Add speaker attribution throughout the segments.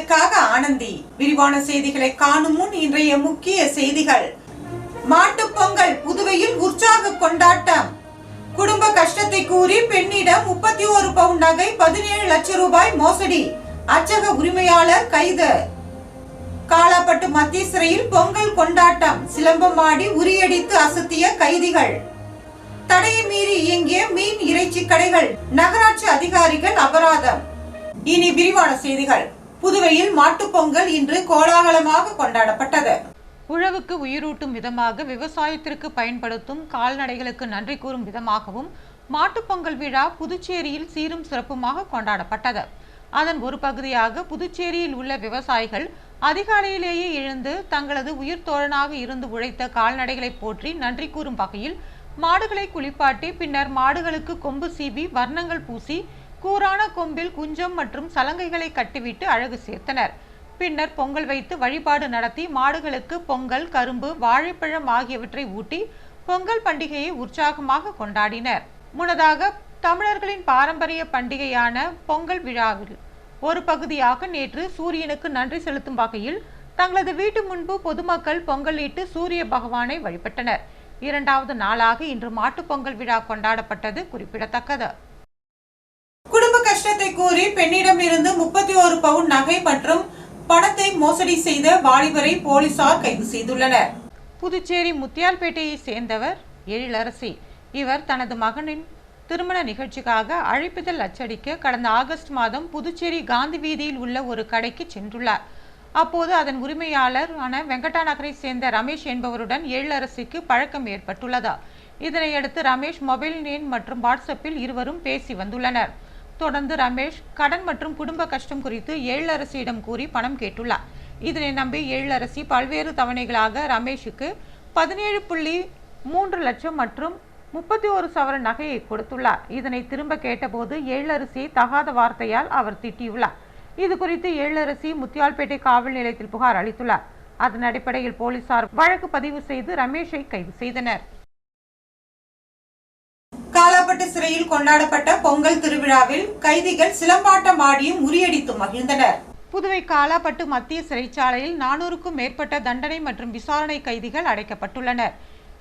Speaker 1: உங்களுக்காக ஆனந்தி விரிவான செய்திகளை காணும் முன் இன்றைய முக்கிய செய்திகள். மாட்டுப் பொங்கல் புதுவையில் உற்சாக கொண்டாட்டம். குடும்ப கஷ்டத்தை கூறி பெண்ணிடம் முப்பத்தி ஒரு பவுன் நகை பதினேழு லட்சம் ரூபாய் மோசடி. அச்சக உரிமையாளர் கைது. காலாப்பட்டு மத்திய சிறையில் பொங்கல் கொண்டாட்டம். சிலம்பமாடி உரியடித்து அசத்திய கைதிகள். தடையை மீறி இயங்கிய மீன் இறைச்சி கடைகள். நகராட்சி அதிகாரிகள் அபராதம். இனி விரிவான செய்திகள். புதுவையில் மாட்டுப்பொங்கல் இன்று கோலாகலமாக கொண்டாடப்பட்டது.
Speaker 2: உழவுக்கு உயிரூட்டும் விதமாக விவசாயத்திற்கு பயன்படுத்தும் கால்நடைகளுக்கு நன்றி கூறும் விதமாகவும் மாட்டுப்பொங்கல் விழா புதுச்சேரியில் சீரும் சிறப்புமாக கொண்டாடப்பட்டது. அதன் ஒரு பகுதியாக புதுச்சேரியில் உள்ள விவசாயிகள் அதிகாலையிலேயே எழுந்து தங்களது உயிர் தோழனாக இருந்து உழைத்த கால்நடைகளை போற்றி நன்றி கூறும் வகையில் மாடுகளை குளிப்பாட்டி பின்னர் மாடுகளுக்கு கொம்பு சீவி வர்ணங்கள் பூசி கூரான கொம்பில் குஞ்சம் மற்றும் சலங்கைகளை கட்டிவிட்டு அழகு சேர்த்தனர். பின்னர் பொங்கல் வைத்து வழிபாடு நடத்தி மாடுகளுக்கு பொங்கல் கரும்பு வாழைப்பழம் ஆகியவற்றை ஊட்டி பொங்கல் பண்டிகையை உற்சாகமாக கொண்டாடினர். முன்னதாக தமிழர்களின் பாரம்பரிய பண்டிகையான பொங்கல் விழாவில் ஒரு பகுதியாக நேற்று சூரியனுக்கு நன்றி செலுத்தும் வகையில் தங்களது வீட்டு முன்பு பொதுமக்கள் பொங்கலிட்டு சூரிய பகவானை வழிபட்டனர். இரண்டாவது நாளாக இன்று மாட்டுப் பொங்கல் விழா கொண்டாடப்பட்டது குறிப்பிடத்தக்கது.
Speaker 1: கஷ்டத்தை கூறி பெண்ணிடம் இருந்து முப்பத்தி ஒரு பவுன் நகை மற்றும் பணத்தை மோசடி செய்த வாலிபரை போலீசார் கைது செய்துள்ளனர்.
Speaker 2: புதுச்சேரி முத்தியால்பேட்டையை சேர்ந்தவர் எழிலரசி. இவர் தனது மகனின் திருமண நிகழ்ச்சிக்காக அழைப்பிதழ் அச்சடிக்க கடந்த ஆகஸ்ட் மாதம் புதுச்சேரி காந்தி வீதியில் உள்ள ஒரு கடைக்கு சென்றுள்ளார். அப்போது அதன் உரிமையாளர் ஆன வெங்கடா நகரை சேர்ந்த ரமேஷ் என்பவருடன் எழிலரசிக்கு பழக்கம் ஏற்பட்டுள்ளதா. இதனையடுத்து ரமேஷ் மொபைல் எண் மற்றும் வாட்ஸ்அப்பில் இருவரும் பேசி வந்துள்ளனர். தொடர்ந்து ரமேஷ் கடன் மற்றும் குடும்ப கஷ்டம் குறித்து எழிலரசியிடம் கூறி பணம் கேட்டுள்ளார். இதனை நம்பி எழிலரசி பல்வேறு தவணைகளாக ரமேஷுக்கு பதினேழு புள்ளி மூன்று லட்சம் மற்றும் முப்பத்தி ஒரு சவர நகையை கொடுத்துள்ளார். இதனை திரும்ப கேட்டபோது எழிலரசியை தகாத வார்த்தையால் அவர் திட்டியுள்ளார். இது குறித்து எழிலரசி முத்தியால்பேட்டை காவல் நிலையத்தில் புகார் அளித்துள்ளார். அதன் அடிப்படையில் போலீசார் வழக்கு பதிவு செய்து ரமேஷை கைது செய்தனர்.
Speaker 1: சிறையில் கொண்டாடப்பட்ட பொங்கல் திருவிழாவில் கைதிகள் சிலம்பாட்டம் ஆடியும் முறியடித்து மகிழ்ந்தனர்.
Speaker 2: புதுவை காலாப்பட்டு மத்திய சிறைச்சாலையில் நானூறுக்கும் மேற்பட்ட தண்டனை மற்றும் விசாரணை கைதிகள் அடைக்கப்பட்டுள்ளனர்.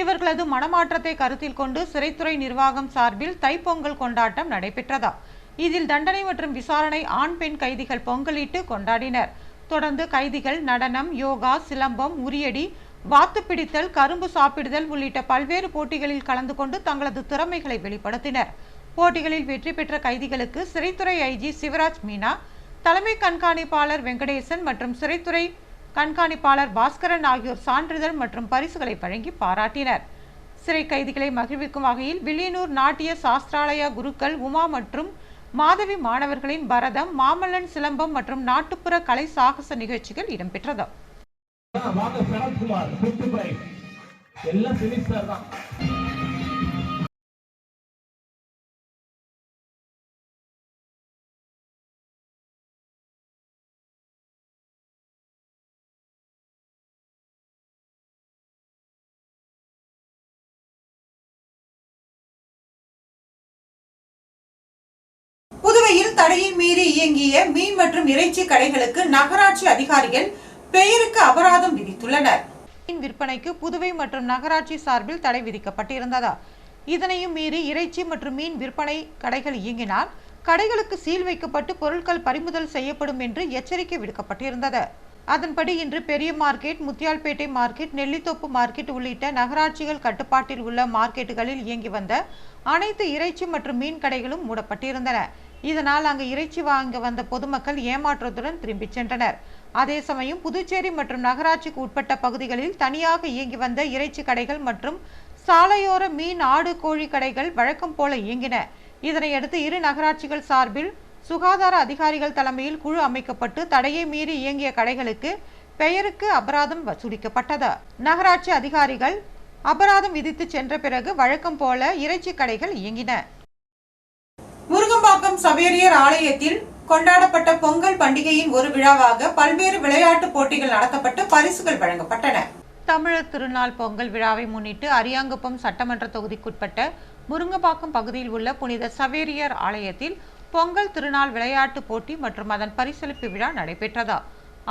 Speaker 2: இவர்களது மனமாற்றத்தை கருத்தில் கொண்டு சிறைத்துறை நிர்வாகம் சார்பில் தைப்பொங்கல் கொண்டாட்டம் நடைபெற்றதா? இதில் தண்டனை மற்றும் விசாரணை ஆண் பெண் கைதிகள் பொங்கலிட்டு கொண்டாடினர். தொடர்ந்து கைதிகள் நடனம் யோகா சிலம்பம் உரியடி வாத்து பிடித்தல் கரும்பு சாப்பிடுதல் உள்ளிட்ட பல்வேறு போட்டிகளில் கலந்து கொண்டு தங்களது திறமைகளை வெளிப்படுத்தினர். போட்டிகளில் வெற்றி பெற்ற கைதிகளுக்கு சிறைத்துறை ஐஜி சிவராஜ் மீனா தலைமை கண்காணிப்பாளர் வெங்கடேசன் மற்றும் சிறைத்துறை கண்காணிப்பாளர் பாஸ்கரன் ஆகியோர் சான்றிதழ் மற்றும் பரிசுகளை வழங்கி பாராட்டினர். சிறை கைதிகளை மகிழ்விக்கும் வகையில் வில்லியனூர் நாட்டிய சாஸ்திராலயா குருக்கள் உமா மற்றும் மாதவி மாணவர்களின் பரதம் மாமல்லன் சிலம்பம் மற்றும் நாட்டுப்புற கலை சாகச நிகழ்ச்சிகள் இடம்பெற்றது
Speaker 3: வாங்க சரத்குமார் ஃபிஃப்த் பிரைஸ் எல்லாம் சினிஸ்டர் தான்.
Speaker 1: புதுவையில் தடையை மீறி இயங்கிய மீன் மற்றும் இறைச்சி கடைகளுக்கு நகராட்சி அதிகாரிகள் பெயருக்கு அபராதம் விதித்துள்ளனர்.
Speaker 2: மீன் விற்பனைக்கு புதுவை மற்றும் நகராட்சி சார்பில் தடை விதிக்கப்பட்டிருந்ததா. இதனையும் மீறி இறைச்சி மற்றும் மீன் விற்பனை கடைகள் இயங்கினால் கடைகளுக்கு சீல் வைக்கப்பட்டு பொருட்கள் பறிமுதல் செய்யப்படும் என்று எச்சரிக்கை விடுக்கப்பட்டிருந்தது. அதன்படி இன்று பெரிய market Muthialpet market Nellithope market உள்ளிட்ட நகராட்சிகள் கட்டுப்பாட்டில் உள்ள மார்க்கெட்டுகளில் இயங்கி வந்த அனைத்து இறைச்சி மற்றும் மீன் கடைகளும் மூடப்பட்டிருந்தன. இதனால் அங்கு இறைச்சி வாங்க வந்த பொதுமக்கள் ஏமாற்றத்துடன் திரும்பிச் சென்றனர். அதே சமயம் புதுச்சேரி மற்றும் நகராட்சிக்கு உட்பட்ட பகுதிகளில் தனியாக இயங்கி வந்த இறைச்சி கடைகள் மற்றும் சாலையோர மீன் ஆடு கோழி கடைகள் வழக்கம் போல இயங்கின. இதனையடுத்து இரு நகராட்சிகள் சார்பில் சுகாதார அதிகாரிகள் தலைமையில் குழு அமைக்கப்பட்டு தடையை மீறி இயங்கிய கடைகளுக்கு பெயருக்கு அபராதம் வசூலிக்கப்பட்டது. நகராட்சி அதிகாரிகள் அபராதம் விதித்து சென்ற பிறகு வழக்கம் போல இறைச்சி கடைகள் இயங்கின.
Speaker 1: முருகம்பாக்கம் சவேரியர் ஆலயத்தில் கொண்டாடப்பட்ட பொங்கல் பண்டிகையின் ஒரு விழாவாக பல்வேறு விளையாட்டு போட்டிகள் நடத்தப்பட்டு பரிசுகள் வழங்கப்பட்டன.
Speaker 2: தமிழர் திருநாள் பொங்கல் விழாவை முன்னிட்டு அரியாங்குப்பம் சட்டமன்ற தொகுதிக்குட்பட்ட முருங்கப்பாக்கம் பகுதியில் உள்ள புனித சவேரியர் ஆலயத்தில் பொங்கல் திருநாள் விளையாட்டு போட்டி மற்றும் அதன் பரிசளிப்பு விழா நடைபெற்றதா.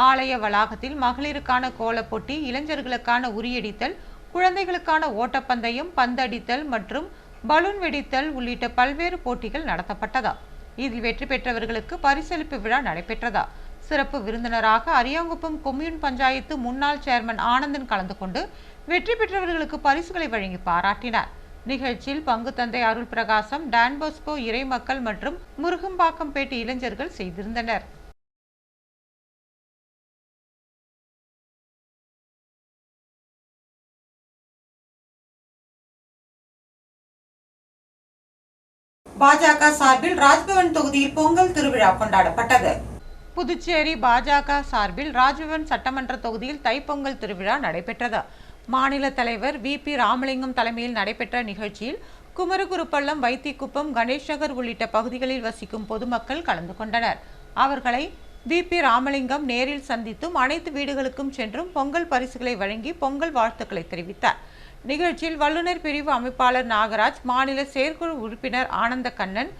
Speaker 2: ஆலய வளாகத்தில் மகளிருக்கான கோலப் போட்டி இளைஞர்களுக்கான உரியடித்தல் குழந்தைகளுக்கான ஓட்டப்பந்தயம் பந்தடித்தல் மற்றும் பலூன் வெடித்தல் உள்ளிட்ட பல்வேறு போட்டிகள் நடத்தப்பட்டதா. இதில் வெற்றி பெற்றவர்களுக்கு பரிசளிப்பு விழா நடைபெற்றதா? சிறப்பு விருந்தினராக அரியாங்குப்பம் கொம்யூன் பஞ்சாயத்து முன்னாள் சேர்மன் ஆனந்தன் கலந்து கொண்டு வெற்றி பெற்றவர்களுக்கு பரிசுகளை வழங்கி பாராட்டினார். நிகழ்ச்சியில் பங்கு தந்தை அருள் பிரகாசம் டான்போஸ்கோ இறைமக்கள் மற்றும் முருகம்பாக்கம்பேட்டு இளைஞர்கள் செய்திருந்தனர்.
Speaker 1: பாஜக சார்பில் ராஜ்பவன் தொகுதியில் பொங்கல் திருவிழா கொண்டாடப்பட்டது.
Speaker 2: புதுச்சேரி பாஜக சார்பில் ராஜ்பவன் சட்டமன்ற தொகுதியில் தைப்பொங்கல் திருவிழா நடைபெற்றது. மாநில தலைவர் வி பி ராமலிங்கம் தலைமையில் நடைபெற்ற நிகழ்ச்சியில் குமரகுருப்பள்ளம் வைத்திக்குப்பம் கணேஷ் நகர் உள்ளிட்ட பகுதிகளில் வசிக்கும் பொதுமக்கள் கலந்து கொண்டனர். அவர்களை வி பி ராமலிங்கம் நேரில் சந்தித்தும் அனைத்து வீடுகளுக்கும் சென்றும் பொங்கல் பரிசுகளை வழங்கி பொங்கல் வாழ்த்துக்களை தெரிவித்தார். நிகழ்ச்சியில் வல்லுநர் பிரிவு அமைப்பாளர் நாகராஜ் மாநில செயற்குழு உறுப்பினர் ஆனந்த கண்ணன்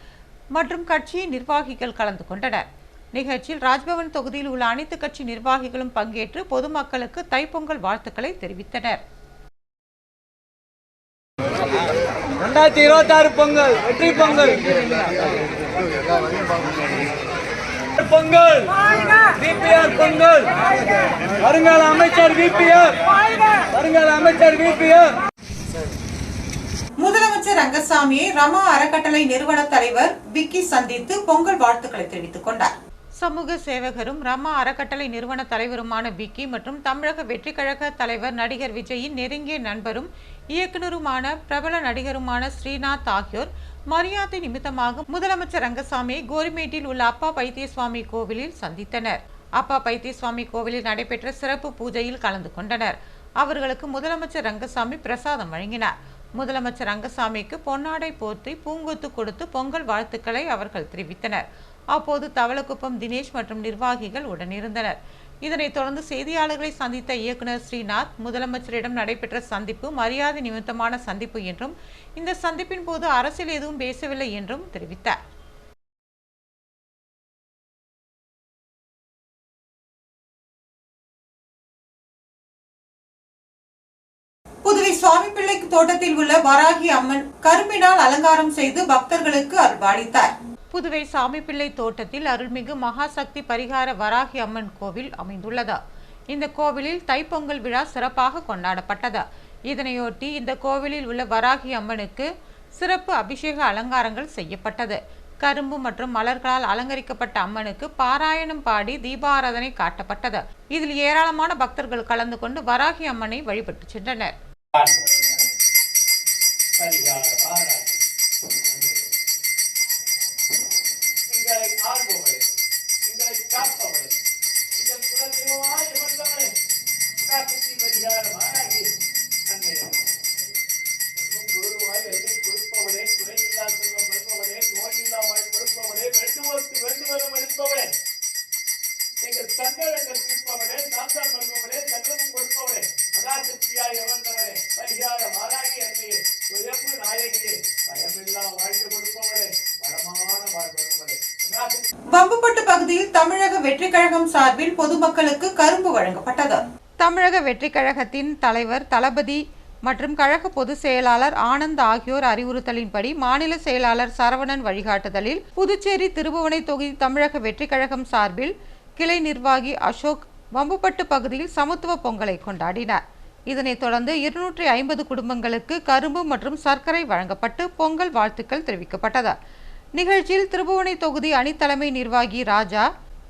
Speaker 2: மற்றும் கட்சியின் நிர்வாகிகள் கலந்து கொண்டனர். நிகழ்ச்சியில் ராஜ்பவன் தொகுதியில் உள்ள அனைத்து கட்சி நிர்வாகிகளும் பங்கேற்று பொதுமக்களுக்கு தைப்பொங்கல் வாழ்த்துக்களை தெரிவித்தனர்.
Speaker 4: ரெண்டாயிரத்தி இருபத்தாறு பொங்கல் வெற்றி பொங்கல். பொங்கல் விபிஆர் பொங்கல். வருங்கால அமைச்சர் விபிஆர் வருங்கால அமைச்சர் விபிஆர்
Speaker 1: முதலமைச்சர் ரங்கசாமியை ரமா அறக்கட்டளை நிறுவன தலைவர் விக்கி சந்தித்து பொங்கல் வாழ்த்துக்களை தெரிவித்துக் கொண்டார்.
Speaker 2: சமூக சேவகரும் ரமா அறக்கட்டளை நிறுவன தலைவருமான விக்கி மற்றும் தமிழக வெற்றி கழக தலைவர் நடிகர் விஜயின் நெருங்கிய நண்பரும் இயக்குனருமான பிரபல நடிகருமான ஸ்ரீநாத் ஆகியோர் மரியாதை நிமித்தமாக முதலமைச்சர் ரங்கசாமியை கோரிமேட்டில் உள்ள அப்பா பைத்தியசுவாமி கோவிலில் சந்தித்தனர். அப்பா பைத்தியசுவாமி கோவிலில் நடைபெற்ற சிறப்பு பூஜையில் கலந்து கொண்டனர். அவர்களுக்கு முதலமைச்சர் ரங்கசாமி பிரசாதம் வழங்கினார். முதலமைச்சர் ரங்கசாமிக்கு பொன்னாடை போர்த்தி பூங்கொத்து கொடுத்து பொங்கல் வாழ்த்துக்களை அவர்கள் தெரிவித்தனர். அப்போது தவளக்குப்பம் தினேஷ் மற்றும் நிர்வாகிகள் உடனிருந்தனர். இதனைத் தொடர்ந்து செய்தியாளர்களை சந்தித்த இயக்குனர் ஸ்ரீநாத் முதலமைச்சரிடம் நடைபெற்ற சந்திப்பு மரியாதை நிமித்தமான சந்திப்பு என்றும் இந்த சந்திப்பின் போது அரசியல் எதுவும் பேசவில்லை என்றும் தெரிவித்தார்.
Speaker 1: சுவாமி தோட்டத்தில் உள்ள வராகி அம்மன் கரும்பினால் அலங்காரம் செய்து பக்தர்களுக்கு அருள்பாலித்தார்
Speaker 2: புதுவை சாமிப்பிள்ளை தோட்டத்தில் அருள்மிகு மகாசக்தி பரிகார வராகி அம்மன் கோவில் அமைந்துள்ளது. இந்த கோவிலில் தைப்பொங்கல் விழா சிறப்பாக கொண்டாடப்பட்டது. இதனையொட்டி இந்த கோவிலில் உள்ள வராகி அம்மனுக்கு சிறப்பு அபிஷேக அலங்காரங்கள் செய்யப்பட்டது. கரும்பு மற்றும் மலர்களால் அலங்கரிக்கப்பட்ட அம்மனுக்கு பாராயணம் பாடி தீபாராதனை காட்டப்பட்டது. இதில் ஏராளமான பக்தர்கள் கலந்து கொண்டு வராகி அம்மனை வழிபட்டு சென்றனர்.
Speaker 3: மகாசக்தி
Speaker 1: பகுதியில் தமிழக வெற்றி கழகம் சார்பில் பொதுமக்களுக்கு கரும்பு வழங்கப்பட்டது.
Speaker 2: தமிழக வெற்றிக் கழகத்தின் தலைவர் தளபதி மற்றும் கழக பொதுச் செயலாளர் ஆனந்த் ஆகியோர் அறிவுறுத்தலின்படி மாநில செயலாளர் சரவணன் வழிகாட்டுதலில் புதுச்சேரி திருபுவனை தொகுதி தமிழக வெற்றிக் கழகம் சார்பில் கிளை நிர்வாகி அசோக் வம்புப்பட்டு பகுதியில் சமத்துவ பொங்கலை கொண்டாடினார். இதனைத் தொடர்ந்து இருநூற்றி ஐம்பது குடும்பங்களுக்கு கரும்பு மற்றும் சர்க்கரை வழங்கப்பட்டு பொங்கல் வாழ்த்துக்கள் தெரிவிக்கப்பட்டது. நிகழ்ச்சியில் திருபுவனை தொகுதி அணித்தலைமை நிர்வாகி ராஜா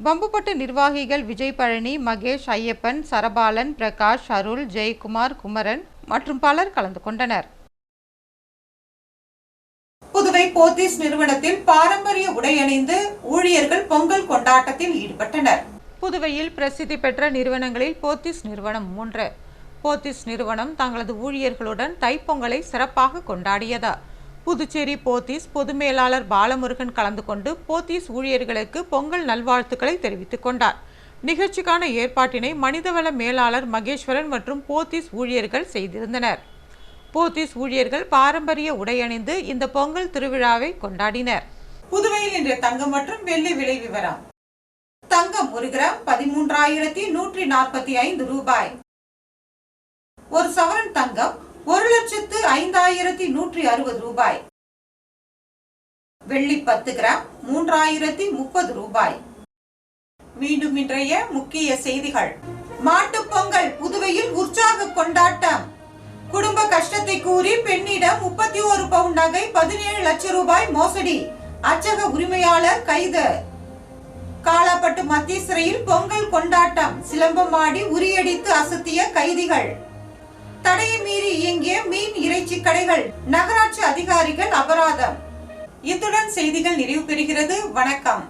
Speaker 2: வம்புப்பட்டு நிர்வாகிகள் விஜய் பழனி மகேஷ் ஐயப்பன் சரபாலன் பிரகாஷ் அருள் ஜெயக்குமார் குமரன் மற்றும் பலர் கலந்து கொண்டனர்.
Speaker 1: புதுவை போத்தீஸ் நிறுவனத்தில் பாரம்பரிய உடை அணிந்து ஊழியர்கள் பொங்கல் கொண்டாட்டத்தில் ஈடுபட்டனர்.
Speaker 2: புதுவையில் பிரசித்தி பெற்ற நிறுவனங்களில் போத்திஸ் நிறுவனம் மூன்று. போத்திஸ் நிறுவனம் தங்களது ஊழியர்களுடன் தைப்பொங்கலை சிறப்பாக கொண்டாடியது. புதுச்சேரி போத்தீஸ் பொது மேலாளர் பாலமுருகன் கலந்து கொண்டு போத்தீஸ் ஊழியர்களுக்கு பொங்கல் நல்வாழ்த்துக்களை தெரிவித்துக் கொண்டார். நிகழ்ச்சிக்கான ஏற்பாட்டினை மனிதவள மேலாளர் மகேஸ்வரன் மற்றும் போத்தீஸ் ஊழியர்கள் செய்திருந்தனர். போத்தீஸ் ஊழியர்கள் பாரம்பரிய உடை அணிந்து இந்த பொங்கல் திருவிழாவை கொண்டாடினர். புதுவையில் இன்று தங்கம் மற்றும் வெள்ளி விலை விவரம். தங்கம் ஒரு கிராம் பதிமூன்றாயிரத்தி நூற்றி நாற்பத்தி ஐந்து ரூபாய். ஒரு சவரன் தங்கம் ஒரு லட்சத்து ஐந்தாயிரத்தி நூற்றி அறுபது ரூபாய். வெள்ளி பத்து கிராம் மூன்றாயிரத்தி முப்பது ரூபாய். மீண்டும் இன்றைய முக்கிய செய்திகள். மாட்டுப் பொங்கல் புதுவையில் உற்சாக கொண்டாட்டம். குடும்ப கஷ்டத்தை கூறி பெண்ணிடம் முப்பத்தி ஒரு பவுண்ட் நகை பதினேழு லட்சம் ரூபாய் மோசடி. அச்சக உரிமையாளர் கைது. காலாப்பட்டு மத்திய சிறையில் பொங்கல் கொண்டாட்டம். சிலம்பமாடி உரியடித்து அசத்திய கைதிகள். தடையை மீறி இயங்கிய மீன் இறைச்சி கடைகள் நகராட்சி அதிகாரிகள் அபராதம். இத்துடன் செய்திகள் நிறைவு பெறுகிறது. வணக்கம்.